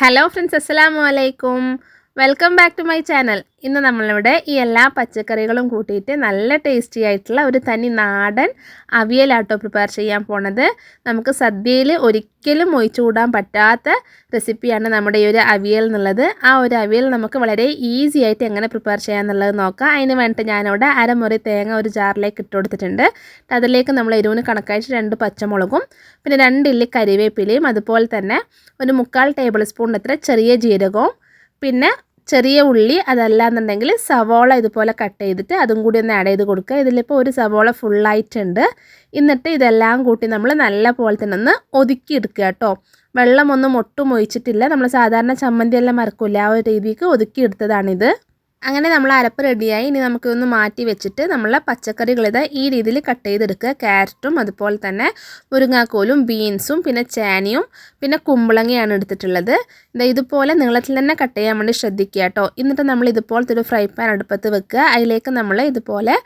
Hello friends അസ്സലാമു അലൈക്കും. Welcome back to my channel. ഇന്ന് നമ്മളിവിടെ ഈ എല്ലാ പച്ചക്കറികളും കൂട്ടിയിട്ട് നല്ല ടേസ്റ്റി ആയിട്ടുള്ള ഒരു തനി നാടൻ അവിയലാട്ടോ പ്രിപ്പയർ ചെയ്യാൻ പോണത്. നമുക്ക് സദ്യയിൽ ഒരിക്കലും ഒഴിച്ചുകൂടാൻ പറ്റാത്ത റെസിപ്പിയാണ് നമ്മുടെ ഈ ഒരു അവിയൽ എന്നുള്ളത്. ആ ഒരു അവിയൽ നമുക്ക് വളരെ ഈസി ആയിട്ട് എങ്ങനെ പ്രിപ്പയർ ചെയ്യാമെന്നുള്ളത് നോക്കാം. അതിന് വേണ്ടിയിട്ട് ഞാനിവിടെ അരമുറി തേങ്ങ ഒരു ജാറിലേക്ക് ഇട്ട് കൊടുത്തിട്ടുണ്ട്. അതിലേക്ക് നമ്മൾ എരിവിന് കണക്കായിട്ട് രണ്ട് പച്ചമുളകും പിന്നെ രണ്ട് രണ്ടില്ലി കരിവേപ്പിലയും അതുപോലെ തന്നെ ഒരു മുക്കാൽ ടേബിൾ സ്പൂണിന്റെ അത്ര ചെറിയ ജീരകവും പിന്നെ ചെറിയ ഉള്ളി അതല്ലാന്നുണ്ടെങ്കിൽ സവോള ഇതുപോലെ കട്ട് ചെയ്തിട്ട് അതും കൂടി ഒന്ന് ആഡ് ചെയ്ത് കൊടുക്കുക. ഇതിലിപ്പോൾ ഒരു സവോള ഫുള്ളായിട്ടുണ്ട് എന്നിട്ട് ഇതെല്ലാം കൂട്ടി നമ്മൾ നല്ല പോലെ തന്നെ ഒന്ന് ഒതുക്കി എടുക്കുക കേട്ടോ. വെള്ളമൊന്നും ഒട്ടും ഒഴിച്ചിട്ടില്ല. നമ്മൾ സാധാരണ ചമ്മന്തി എല്ലാം മറക്കില്ല? ആ ഒരു രീതിക്ക് ഒതുക്കി എടുത്തതാണിത്. അങ്ങനെ നമ്മൾ അരപ്പ് റെഡിയായി ഇനി നമുക്കൊന്ന് മാറ്റി വെച്ചിട്ട് നമ്മൾ പച്ചക്കറികൾ ഇത് ഈ രീതിയിൽ കട്ട് ചെയ്തെടുക്കുക. ക്യാരറ്റും അതുപോലെ തന്നെ മുരിങ്ങാക്കോലും ബീൻസും പിന്നെ ചേനയും പിന്നെ കുമ്പളങ്ങയാണ് എടുത്തിട്ടുള്ളത്. ഇത് ഇതുപോലെ നീളത്തിൽ തന്നെ കട്ട് ചെയ്യാൻ വേണ്ടി ശ്രദ്ധിക്കുക കേട്ടോ. എന്നിട്ട് നമ്മൾ ഇതുപോലത്തെ ഒരു ഫ്രൈ പാൻ അടുപ്പത്ത് വെക്കുക. അതിലേക്ക് നമ്മൾ ഇതുപോലെ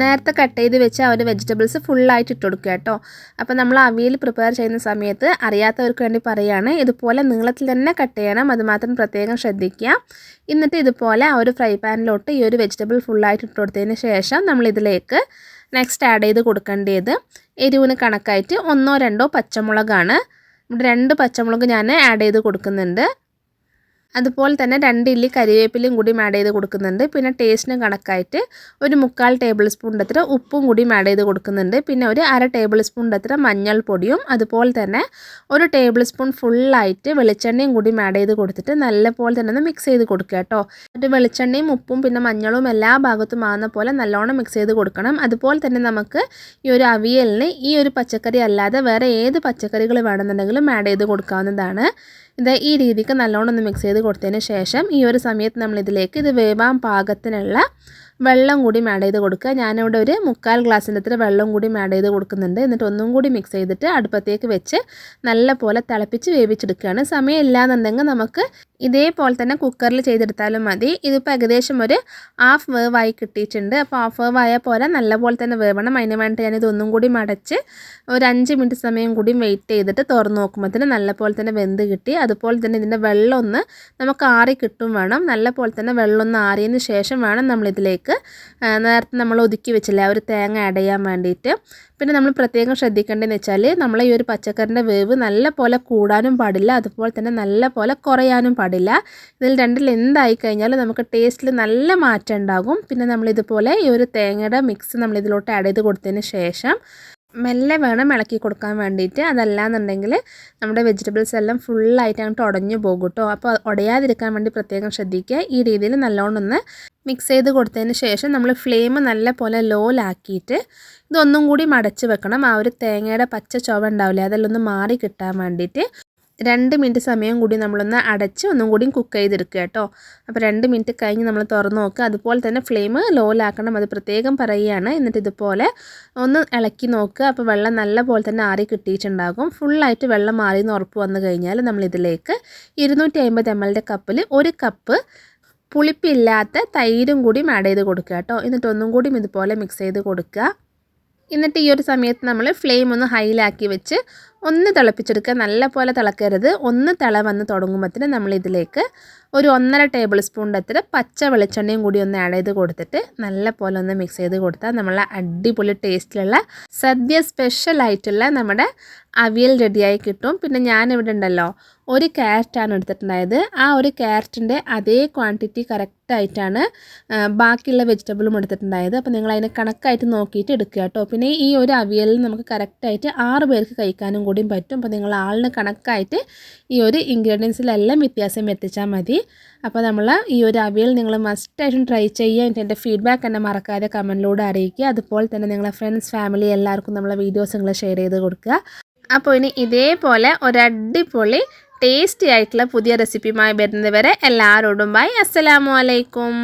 നേരത്തെ കട്ട് ചെയ്ത് വെച്ച് ആ ഒരു വെജിറ്റബിൾസ് ഫുള്ളായിട്ട് ഇട്ട് കൊടുക്കുക കേട്ടോ. അപ്പോൾ നമ്മൾ അവിയൽ പ്രിപ്പയർ ചെയ്യുന്ന സമയത്ത് അറിയാത്തവർക്ക് വേണ്ടി പറയുകയാണ് ഇതുപോലെ നീളത്തിൽ തന്നെ കട്ട് ചെയ്യണം അതുമാത്രം പ്രത്യേകം ശ്രദ്ധിക്കുക. എന്നിട്ട് ഇതുപോലെ ആ ഒരു ഫ്രൈ പാനിലോട്ട് ഈ ഒരു വെജിറ്റബിൾ ഫുള്ളായിട്ട് ഇട്ട് കൊടുത്തതിന് ശേഷം നമ്മൾ ഇതിലേക്ക് നെക്സ്റ്റ് ആഡ് ചെയ്ത് കൊടുക്കേണ്ടത് എരിവിന് കണക്കായിട്ട് ഒന്നോ രണ്ടോ പച്ചമുളകാണ്. ഇവിടെ രണ്ട് പച്ചമുളക് ഞാൻ ആഡ് ചെയ്ത് കൊടുക്കുന്നുണ്ട്. അതുപോലെ തന്നെ രണ്ട് ഇല്ലി കരിവേപ്പിലയും കൂടി ആഡ് ചെയ്ത് കൊടുക്കുന്നുണ്ട്. പിന്നെ ടേസ്റ്റിന് കണക്കായിട്ട് ഒരു മുക്കാൽ ടേബിൾ സ്പൂണിന്റെ അത്ര ഉപ്പും കൂടി ആഡ് ചെയ്ത് കൊടുക്കുന്നുണ്ട്. പിന്നെ ഒരു അര ടേബിൾ സ്പൂണിന്റെ അത്ര മഞ്ഞൾപ്പൊടിയും അതുപോലെ തന്നെ ഒരു ടേബിൾ സ്പൂൺ ഫുള്ളായിട്ട് വെളിച്ചെണ്ണയും കൂടി ആഡ് ചെയ്ത് കൊടുത്തിട്ട് നല്ലപോലെ തന്നെ ഒന്ന് മിക്സ് ചെയ്ത് കൊടുക്കുക കേട്ടോ. എന്നിട്ട് വെളിച്ചെണ്ണയും ഉപ്പും പിന്നെ മഞ്ഞളും എല്ലാ ഭാഗത്തും ആകുന്ന പോലെ നല്ലോണം മിക്സ് ചെയ്ത് കൊടുക്കണം. അതുപോലെ തന്നെ നമുക്ക് ഈ ഒരു അവിയലിന് ഈ ഒരു പച്ചക്കറി അല്ലാതെ വേറെ ഏത് പച്ചക്കറികൾ വേണമെന്നുണ്ടെങ്കിലും ആഡ് ചെയ്ത് കൊടുക്കാവുന്നതാണ്. ഇത് ഈ രീതിക്ക് നല്ലോണം ഒന്ന് മിക്സ് ചെയ്ത് കൊടുത്തതിന് ശേഷം ഈ ഒരു സമയത്ത് നമ്മളിതിലേക്ക് ഇത് വേവാൻ പാകത്തിനുള്ള വെള്ളം കൂടി ആഡ് ചെയ്ത് കൊടുക്കുക. ഞാനിവിടെ ഒരു മുക്കാൽ ഗ്ലാസ്സിന്റെ അത്ര വെള്ളം കൂടി ആഡ് ചെയ്ത് കൊടുക്കുന്നുണ്ട്. എന്നിട്ട് ഒന്നും കൂടി മിക്സ് ചെയ്തിട്ട് അടുപ്പത്തേക്ക് വെച്ച് നല്ല പോലെ തിളപ്പിച്ച് വേവിച്ചെടുക്കുകയാണ്. സമയം ഇല്ലാന്നുണ്ടെങ്കിൽ നമുക്ക് ഇതേപോലെ തന്നെ കുക്കറിൽ ചെയ്തെടുത്താലും മതി. ഇതിപ്പോൾ ഏകദേശം ഒരു ഹാഫ് വേവായി കിട്ടിയിട്ടുണ്ട്. അപ്പോൾ ഹാഫ് വേവ് ആയാൽ പോലെ നല്ലപോലെ തന്നെ വേവണം. അതിന് വേണ്ടി ഞാനിത് ഒന്നും കൂടി മടച്ച് ഒരു അഞ്ച് മിനിറ്റ് സമയം കൂടി വെയിറ്റ് ചെയ്തിട്ട് തുറന്ന് നോക്കുമ്പോഴത്തേന് നല്ലപോലെ തന്നെ വെന്ത് കിട്ടി. അതുപോലെ തന്നെ ഇതിന്റെ വെള്ളം ഒന്ന് നമുക്ക് ആറി കിട്ടും വേണം. നല്ലപോലെ തന്നെ വെള്ളം ഒന്ന് ആറിയതിന് ശേഷം വേണം നമ്മളിതിലേക്ക് നേരത്തെ നമ്മൾ ഒതുക്കി വെച്ചില്ല ഒരു തേങ്ങ ആഡ് ചെയ്യാൻ വേണ്ടിയിട്ട്. പിന്നെ നമ്മൾ പ്രത്യേകം ശ്രദ്ധിക്കേണ്ടതെന്ന് വെച്ചാൽ നമ്മൾ ഈ ഒരു പച്ചക്കറിന്റെ വേവ് നല്ല പോലെ കൂടാനും പാടില്ല അതുപോലെ തന്നെ നല്ല പോലെ കുറയാനും പാടില്ല. ഇതിൽ രണ്ടിൽ എന്തായി കഴിഞ്ഞാലും നമുക്ക് ടേസ്റ്റിൽ നല്ല മാറ്റം ഉണ്ടാകും. പിന്നെ നമ്മളിതുപോലെ ഈ ഒരു തേങ്ങയുടെ മിക്സ് നമ്മൾ ഇതിലോട്ട് ആഡ് ചെയ്ത് കൊടുത്തതിന് ശേഷം മെല്ലെ വേണം ഇളക്കി കൊടുക്കാൻ വേണ്ടിയിട്ട്. അതല്ലാന്നുണ്ടെങ്കിൽ നമ്മുടെ വെജിറ്റബിൾസ് എല്ലാം ഫുള്ളായിട്ട് അങ്ങോട്ട് ഉടഞ്ഞു പോകും കേട്ടോ അപ്പോൾ ഉടയാതിരിക്കാൻ വേണ്ടി പ്രത്യേകം ശ്രദ്ധിക്കുക. ഈ രീതിയിൽ നല്ലോണം ഒന്ന് മിക്സ് ചെയ്ത് കൊടുത്തതിന് ശേഷം നമ്മൾ ഫ്ലെയിം നല്ല പോലെ ലോലാക്കിയിട്ട് ഇതൊന്നും കൂടി മടച്ച് വെക്കണം. ആ ഒരു തേങ്ങയുടെ പച്ച ചുവ ഉണ്ടാവില്ലേ അതെല്ലാം ഒന്ന് മാറി കിട്ടാൻ വേണ്ടിയിട്ട്. രണ്ട് മിനിറ്റ് സമയം കൂടി നമ്മളൊന്ന് അടച്ച് ഒന്നും കൂടി കുക്ക് ചെയ്തെടുക്കുക കേട്ടോ. അപ്പോൾ രണ്ട് മിനിറ്റ് കഴിഞ്ഞ് നമ്മൾ തുറന്ന് നോക്കുക. അതുപോലെ തന്നെ ഫ്ലെയിം ലോയിലാക്കണം അത് പ്രത്യേകം പറയുകയാണ്. എന്നിട്ട് ഇതുപോലെ ഒന്ന് ഇളക്കി നോക്കുക. അപ്പോൾ വെള്ളം നല്ല പോലെ തന്നെ ആറി കിട്ടിയിട്ടുണ്ടാകും. ഫുള്ളായിട്ട് വെള്ളം മാറി എന്ന് ഉറപ്പ് വന്നു കഴിഞ്ഞാൽ നമ്മളിതിലേക്ക് ഇരുന്നൂറ്റി അമ്പത് എം എല്ലിന്റെ കപ്പിൽ ഒരു കപ്പ് പുളിപ്പില്ലാത്ത തൈരും കൂടി ആഡ് ചെയ്ത് കൊടുക്കുക കേട്ടോ. എന്നിട്ട് ഒന്നും കൂടി ഇതുപോലെ മിക്സ് ചെയ്ത് കൊടുക്കുക. എന്നിട്ട് ഈ ഒരു സമയത്ത് നമ്മൾ ഫ്ലെയിം ഒന്ന് ഹൈലാക്കി വെച്ച് ഒന്ന് തിളപ്പിച്ചെടുക്കുക. നല്ല പോലെ തിളക്കരുത്. ഒന്ന് തിള വന്ന് തുടങ്ങുമ്പോഴത്തേന് നമ്മളിതിലേക്ക് ഒരു ഒന്നര ടേബിൾ സ്പൂണിന്റെ അത്ര പച്ച വെളിച്ചെണ്ണയും കൂടി ഒന്ന് ആഡ് ചെയ്ത് കൊടുത്തിട്ട് നല്ല പോലെ ഒന്ന് മിക്സ് ചെയ്ത് കൊടുത്താൽ നമ്മളെ അടിപൊളി ടേസ്റ്റിലുള്ള സദ്യ സ്പെഷ്യലായിട്ടുള്ള നമ്മുടെ അവിയൽ റെഡിയായി കിട്ടും. പിന്നെ ഞാനിവിടെ ഉണ്ടല്ലോ ഒരു ക്യാരറ്റാണ് എടുത്തിട്ടുണ്ടായത്. ആ ഒരു ക്യാരറ്റിന്റെ അതേ ക്വാണ്ടിറ്റി കറക്റ്റായിട്ടാണ് ബാക്കിയുള്ള വെജിറ്റബിളും എടുത്തിട്ടുണ്ടായത്. അപ്പോൾ നിങ്ങൾ അതിനെ കണക്കായിട്ട് നോക്കിയിട്ട് എടുക്കുക കേട്ടോ. പിന്നെ ഈ ഒരു അവിയലിൽ നമുക്ക് കറക്റ്റായിട്ട് ആറ് പേർക്ക് കഴിക്കാനും കൂടിയും പറ്റും. അപ്പോൾ നിങ്ങൾ ആളിന് കണക്കായിട്ട് ഈ ഒരു ഇൻഗ്രീഡിയൻസിലെല്ലാം വ്യത്യാസം എത്തിച്ചാൽ മതി. അപ്പോൾ നമ്മൾ ഈ ഒരു അവിയൽ നിങ്ങൾ മസ്റ്റായിട്ടും ട്രൈ ചെയ്യുക. എന്റെ ഫീഡ്ബാക്ക് എന്നെ മറക്കാതെ കമന്റിലൂടെ അറിയിക്കുക. അതുപോലെ തന്നെ നിങ്ങളെ ഫ്രണ്ട്സ് ഫാമിലി എല്ലാവർക്കും നമ്മളെ വീഡിയോസ് നിങ്ങൾ ഷെയർ ചെയ്ത് കൊടുക്കുക. അപ്പോൾ ഇനി ഇതേപോലെ ഒരടിപൊളി ടേസ്റ്റി ആയിട്ടുള്ള പുതിയ റെസിപ്പിയുമായി വരുന്നത് വരെ എല്ലാവരോടും ബൈ അസ്സലാമു അലൈക്കും.